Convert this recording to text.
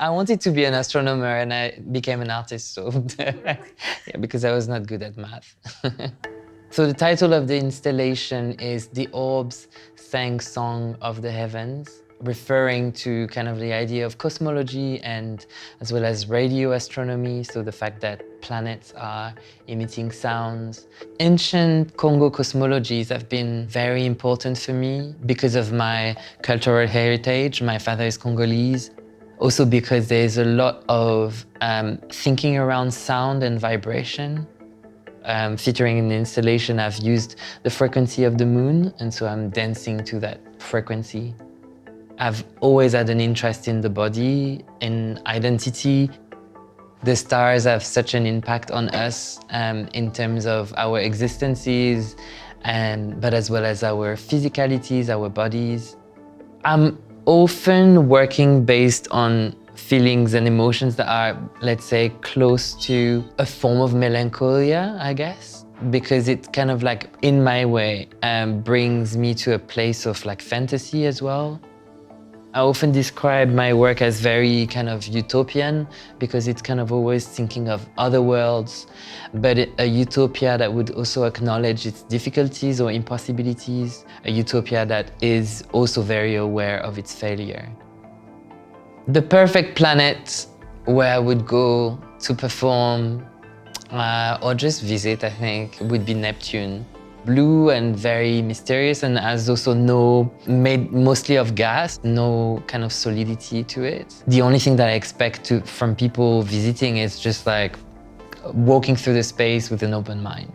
I wanted to be an astronomer and I became an artist, so yeah, because I was not good at math. so the title of the installation is The Orbs Sang Song of the Heavens, referring to kind of the idea of cosmology and as well as radio astronomy, so the fact that planets are emitting sounds. Ancient Congo cosmologies have been very important for me because of my cultural heritage. My father is Congolese. Also because there's a lot of um, thinking around sound and vibration. Um, featuring in the installation, I've used the frequency of the moon, and so I'm dancing to that frequency. I've always had an interest in the body, in identity. The stars have such an impact on us um, in terms of our existences, and, but as well as our physicalities, our bodies. I'm often working based on feelings and emotions that are, let's say, close to a form of melancholia, I guess, because it kind of like, in my way, um, brings me to a place of like fantasy as well. I often describe my work as very kind of utopian because it's kind of always thinking of other worlds, but a utopia that would also acknowledge its difficulties or impossibilities, a utopia that is also very aware of its failure. The perfect planet where I would go to perform uh, or just visit, I think, would be Neptune blue and very mysterious and has also no, made mostly of gas, no kind of solidity to it. The only thing that I expect to, from people visiting is just like walking through the space with an open mind.